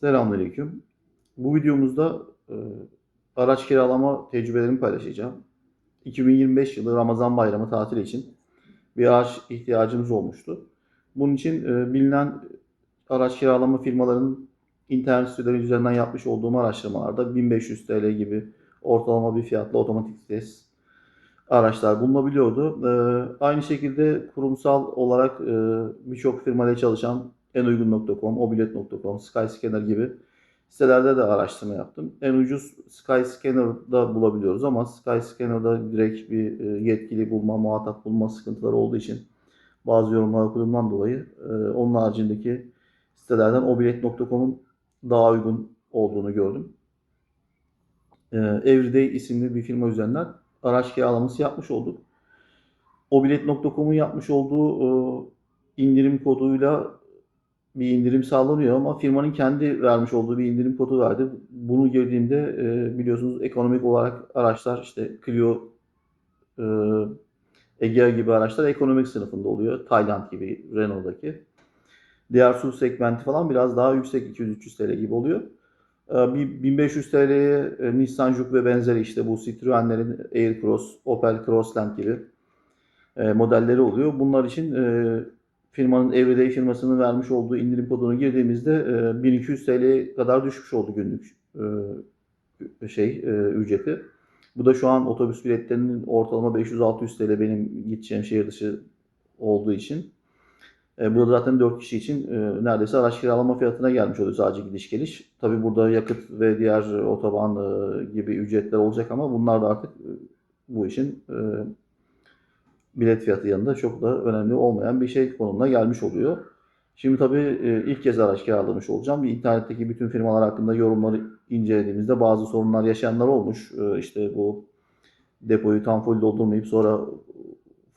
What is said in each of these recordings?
Selamünaleyküm. Bu videomuzda e, araç kiralama tecrübelerimi paylaşacağım. 2025 yılı Ramazan bayramı tatili için bir araç ihtiyacımız olmuştu. Bunun için e, bilinen araç kiralama firmalarının internet siteleri üzerinden yapmış olduğum araştırmalarda 1500 TL gibi ortalama bir fiyatla otomatik vites araçlar bulunabiliyordu. E, aynı şekilde kurumsal olarak e, birçok firmayla çalışan enuygun.com, mobilet.com, Skyscanner gibi sitelerde de araştırma yaptım. En ucuz Skyscanner'da bulabiliyoruz ama Skyscanner'da direkt bir e, yetkili bulma, muhatap bulma sıkıntıları olduğu için bazı yorumlar okuduğumdan dolayı e, onun haricindeki sitelerden obilet.com'un daha uygun olduğunu gördüm. E, Everyday isimli bir firma üzerinden araç kiralaması yapmış olduk. Obilet.com'un yapmış olduğu indirim koduyla bir indirim sağlanıyor ama firmanın kendi vermiş olduğu bir indirim kodu verdi. Bunu girdiğimde e, biliyorsunuz ekonomik olarak araçlar işte Clio, e, Egea gibi araçlar ekonomik sınıfında oluyor. Tayland gibi Renault'daki. Diğer SUV segmenti falan biraz daha yüksek 200-300 TL gibi oluyor. E, bir 1500 TL'ye e, Nissan Juke ve benzeri işte bu Citroen'lerin Aircross, Opel Crossland gibi e, modelleri oluyor. Bunlar için e, firmanın Everyday firmasının vermiş olduğu indirim kodunu girdiğimizde e, 1200 TL'ye kadar düşmüş oldu günlük e, şey e, ücreti. Bu da şu an otobüs biletlerinin ortalama 500-600 TL benim gideceğim şehir dışı olduğu için. E, bu da zaten 4 kişi için e, neredeyse araç kiralama fiyatına gelmiş oluyor sadece gidiş geliş. Tabi burada yakıt ve diğer otoban e, gibi ücretler olacak ama bunlar da artık e, bu işin e, bilet fiyatı yanında çok da önemli olmayan bir şey konumuna gelmiş oluyor. Şimdi tabii e, ilk kez araç kiralamış olacağım. Bir internetteki bütün firmalar hakkında yorumları incelediğimizde bazı sorunlar yaşayanlar olmuş. E, İşte bu depoyu tam full doldurmayıp sonra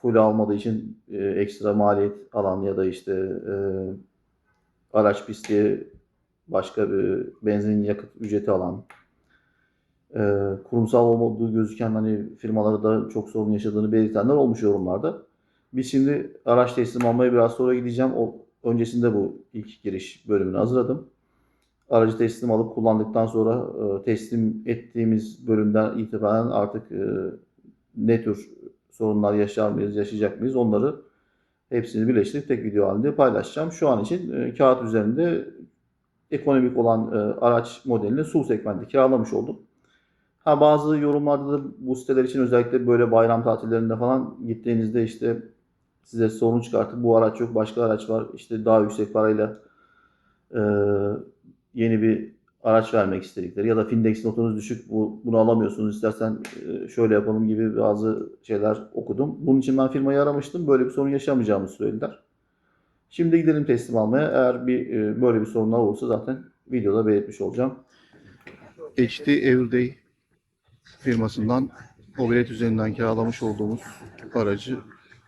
full almadığı için e, ekstra maliyet alan ya da işte araç pisliği başka bir benzin yakıt ücreti alan e, kurumsal olmadığı gözüken hani firmaları da çok sorun yaşadığını belirtenler olmuş yorumlarda. Biz şimdi araç teslim almaya biraz sonra gideceğim. O öncesinde bu ilk giriş bölümünü hazırladım. Aracı teslim alıp kullandıktan sonra e, teslim ettiğimiz bölümden itibaren artık e, ne tür sorunlar yaşar mıyız, yaşayacak mıyız onları hepsini birleştirip tek video halinde paylaşacağım. Şu an için e, kağıt üzerinde ekonomik olan e, araç modelini SUV segmenti kiralamış oldum. Ha bazı yorumlarda da bu siteler için özellikle böyle bayram tatillerinde falan gittiğinizde işte size sorun çıkartıp bu araç yok başka araç var işte daha yüksek parayla e, yeni bir araç vermek istedikleri ya da Findex notunuz düşük bu, bunu alamıyorsunuz istersen şöyle yapalım gibi bazı şeyler okudum. Bunun için ben firmayı aramıştım böyle bir sorun yaşamayacağımı söylediler. Şimdi gidelim teslim almaya eğer bir böyle bir sorunlar olursa zaten videoda belirtmiş olacağım. HD Everyday firmasından Mobilet üzerinden kiralamış olduğumuz aracı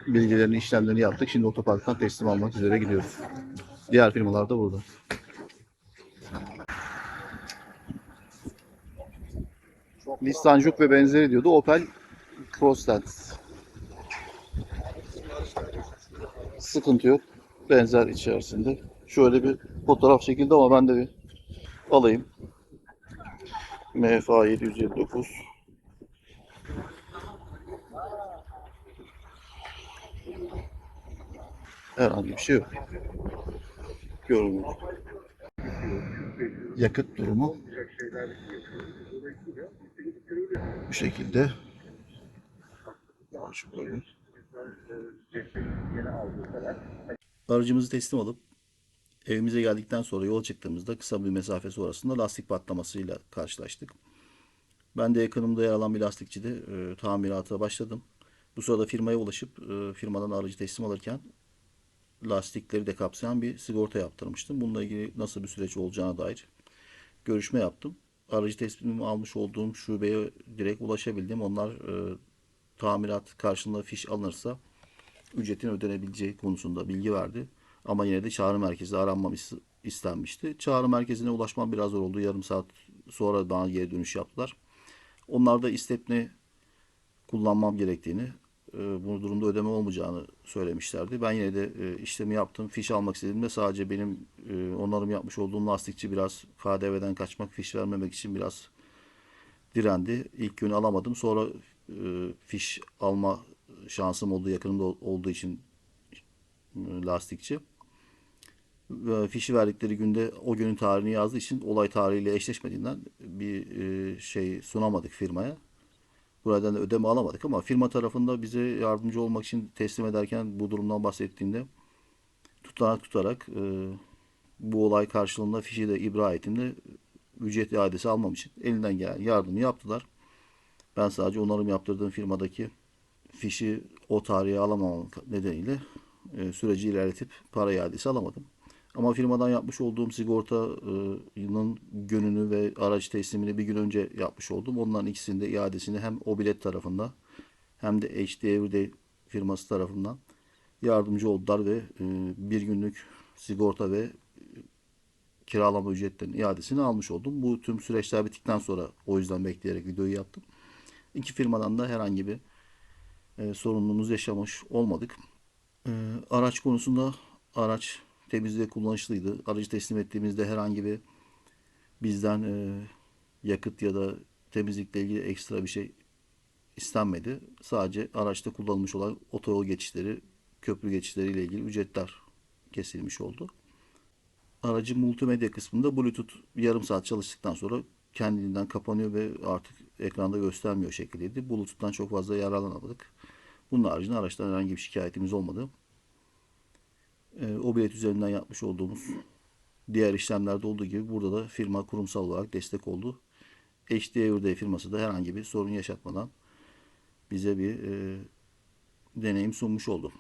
bilgilerini, işlemlerini yaptık. Şimdi otoparktan teslim almak üzere gidiyoruz. Diğer firmalar da burada. Nissan Juke ve benzeri diyordu. Opel Crossland. Sıkıntı yok. Benzer içerisinde. Şöyle bir fotoğraf çekildi ama ben de bir alayım. MFA 779 Herhangi bir şey yok. Görünüyor. Yakıt durumu bu şekilde. Aracımızı teslim alıp evimize geldikten sonra yola çıktığımızda kısa bir mesafe sonrasında lastik patlamasıyla karşılaştık. Ben de yakınımda yer alan bir lastikçide e, tamirata başladım. Bu sırada firmaya ulaşıp e, firmadan aracı teslim alırken lastikleri de kapsayan bir sigorta yaptırmıştım. Bununla ilgili nasıl bir süreç olacağına dair görüşme yaptım. Aracı teslimimi almış olduğum şubeye direkt ulaşabildim. Onlar e, tamirat karşılığında fiş alınırsa ücretin ödenebileceği konusunda bilgi verdi. Ama yine de çağrı merkezi aranmam is- istenmişti. Çağrı merkezine ulaşmam biraz zor oldu. Yarım saat sonra bana geri dönüş yaptılar. Onlar da istepne kullanmam gerektiğini, bu durumda ödeme olmayacağını söylemişlerdi. Ben yine de e, işlemi yaptım. Fiş almak istediğimde sadece benim e, onarım yapmış olduğum lastikçi biraz KDV'den kaçmak, fiş vermemek için biraz direndi. İlk gün alamadım. Sonra e, fiş alma şansım oldu yakınımda ol- olduğu için e, lastikçi. Fişi verdikleri günde o günün tarihini yazdığı için olay tarihiyle eşleşmediğinden bir e, şey sunamadık firmaya. Buradan da ödeme alamadık ama firma tarafında bize yardımcı olmak için teslim ederken bu durumdan bahsettiğinde tutanak tutarak e, bu olay karşılığında fişi de ibra ettiğimde ücret iadesi almam için elinden gelen yardımı yaptılar. Ben sadece onarım yaptırdığım firmadaki fişi o tarihe alamamam nedeniyle e, süreci ilerletip para iadesi alamadım. Ama firmadan yapmış olduğum sigortanın gününü ve araç teslimini bir gün önce yapmış oldum. Onların ikisinde iadesini hem o bilet tarafında hem de HD Everyday firması tarafından yardımcı oldular ve e, bir günlük sigorta ve kiralama ücretlerinin iadesini almış oldum. Bu tüm süreçler bittikten sonra o yüzden bekleyerek videoyu yaptım. İki firmadan da herhangi bir e, sorunumuz yaşamış olmadık. E, araç konusunda araç temiz ve kullanışlıydı. Aracı teslim ettiğimizde herhangi bir bizden e, yakıt ya da temizlikle ilgili ekstra bir şey istenmedi. Sadece araçta kullanılmış olan otoyol geçişleri, köprü geçişleri ile ilgili ücretler kesilmiş oldu. Aracın multimedya kısmında Bluetooth yarım saat çalıştıktan sonra kendiliğinden kapanıyor ve artık ekranda göstermiyor şekildeydi. Bluetooth'tan çok fazla yararlanamadık. Bunun haricinde araçtan herhangi bir şikayetimiz olmadı. Ee, o bilet üzerinden yapmış olduğumuz diğer işlemlerde olduğu gibi burada da firma kurumsal olarak destek oldu. HD Everyday firması da herhangi bir sorun yaşatmadan bize bir e, deneyim sunmuş oldu.